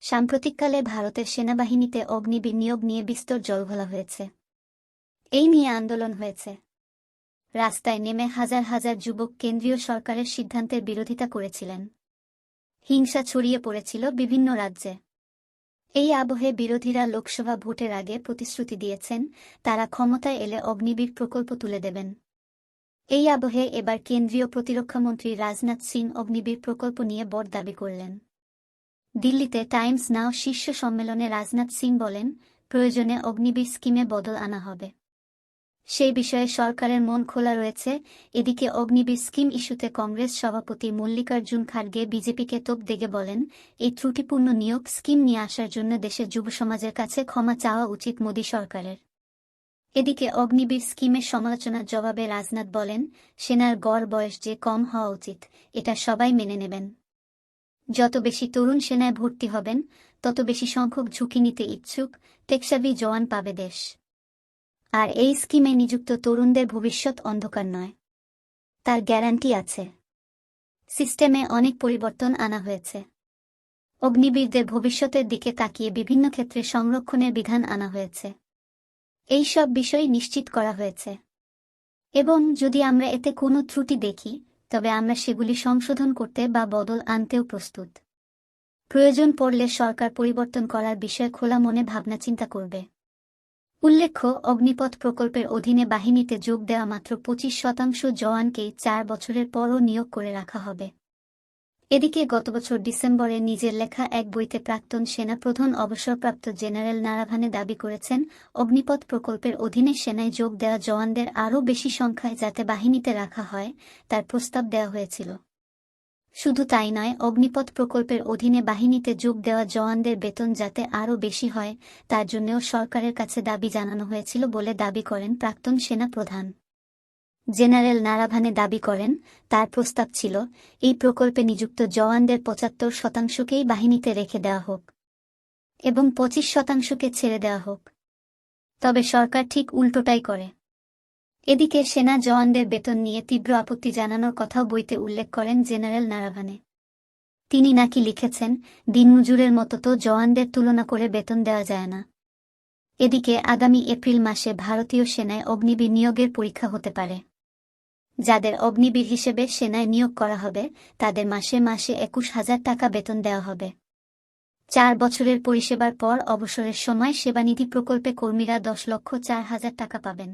সাম্প্রতিককালে ভারতের সেনাবাহিনীতে অগ্নিবীর নিয়োগ নিয়ে বিস্তর জলঘোলা হয়েছে। এই নিয়ে আন্দোলন হয়েছে। রাস্তায় নেমে হাজার হাজার যুবক কেন্দ্রীয় সরকারের সিদ্ধান্তের বিরোধিতা করেছিলেন। হিংসা ছড়িয়ে পড়েছিল বিভিন্ন রাজ্যে। এই আবহে বিরোধীরা লোকসভা ভোটের আগে প্রতিশ্রুতি দিয়েছেন, তারা ক্ষমতায় এলে অগ্নিবীর প্রকল্প তুলে দেবেন। এই আবহে এবার কেন্দ্রীয় প্রতিরক্ষামন্ত্রী রাজনাথ সিং অগ্নিবীর প্রকল্প নিয়ে বড় দাবি করলেন। দিল্লিতে টাইমস নাও শীর্ষ সম্মেলনে রাজনাথ সিং বলেন, প্রয়োজনে অগ্নিবীর স্কিমে বদল আনা হবে। সেই বিষয়ে সরকারের মন খোলা রয়েছে। এদিকে অগ্নিবীর স্কিম ইস্যুতে কংগ্রেস সভাপতি মল্লিকার্জুন খার্গে বিজেপিকে তোপ দেগে বলেন, এই ত্রুটিপূর্ণ নিয়োগ স্কিম নিয়ে আসার জন্য দেশের যুব সমাজের কাছে ক্ষমা চাওয়া উচিত মোদী সরকারের। এদিকে অগ্নিবীর স্কিমের সমালোচনার জবাবে রাজনাথ বলেন, সেনার গড় বয়স যে কম হওয়া উচিত, এটা সবাই মেনে নেবেন। যত বেশি তরুণ সেনায় ভর্তি হবেন, তত বেশি সংখ্যক ঝুঁকি নিতে ইচ্ছুক টেকসাবি জওয়ান পাবে দেশ। আর এই স্কিমে নিযুক্ত তরুণদের ভবিষ্যৎ অন্ধকার নয়। তার গ্যারান্টি আছে। সিস্টেমে অনেক পরিবর্তন আনা হয়েছে। অগ্নিবীরদের ভবিষ্যতের দিকে তাকিয়ে বিভিন্ন ক্ষেত্রে সংরক্ষণের বিধান আনা হয়েছে। এই সব বিষয় নিশ্চিত করা হয়েছে। এবং যদি আমরা এতে কোনো ত্রুটি দেখি তবে আমরা সেগুলি সংশোধন করতে বা বদল আনতেও প্রস্তুত। প্রয়োজন পড়লে সরকার পরিবর্তন করার বিষয়ে খোলা মনে ভাবনা চিন্তা করবে। উল্লেখ্য, অগ্নিপথ প্রকল্পের অধীনে বাহিনীতে যোগ দেওয়া মাত্র পঁচিশ শতাংশ জওয়ানকেই চার বছরের পরও নিয়োগ করে রাখা হবে। এদিকে গত বছর ডিসেম্বরে নিজের লেখা এক বইতে প্রাক্তন সেনাপ্রধান অবসরপ্রাপ্ত জেনারেল নারাভানে দাবি করেছেন, অগ্নিপথ প্রকল্পের অধীনে সেনায় যোগ দেওয়া জওয়ানদের আরও বেশি সংখ্যায় যাতে বাহিনীতে রাখা হয়, তার প্রস্তাব দেওয়া হয়েছিল। শুধু তাই নয়, অগ্নিপথ প্রকল্পের অধীনে বাহিনীতে যোগ দেওয়া জওয়ানদের বেতন যাতে আরও বেশি হয়, তার জন্যও সরকারের কাছে দাবি জানানো হয়েছিল বলে দাবি করেন প্রাক্তন সেনা প্রধান জেনারেল নারাভানে দাবি করেন, তার প্রস্তাব ছিল, এই প্রকল্পে নিযুক্ত জওয়ানদের পঁচাত্তর শতাংশকেই বাহিনীতে রেখে দেওয়া হোক এবং পঁচিশ শতাংশকে ছেড়ে দেওয়া হোক। তবে সরকার ঠিক উল্টোটাই করে। এদিকে সেনা জওয়ানদের বেতন নিয়ে তীব্র আপত্তি জানানোর কথাও বইতে উল্লেখ করেন জেনারেল নারাভানে। তিনি নাকি লিখেছেন, দিনমজুরের মতো তো জওয়ানদের তুলনা করে বেতন দেওয়া যায় না। এদিকে আগামী এপ্রিল মাসে ভারতীয় সেনায় অগ্নিবিনিয়োগের পরীক্ষা হতে পারে। যাদের অগ্নিবীর হিসেবে সেনায় নিয়োগ করা হবে, তাদের মাসে মাসে একুশ হাজার টাকা বেতন দেওয়া হবে। চার বছরের পরিষেবার পর অবসরের সময় সেবানিধি প্রকল্পে কর্মীরা দশ লক্ষ চার হাজার টাকা পাবেন।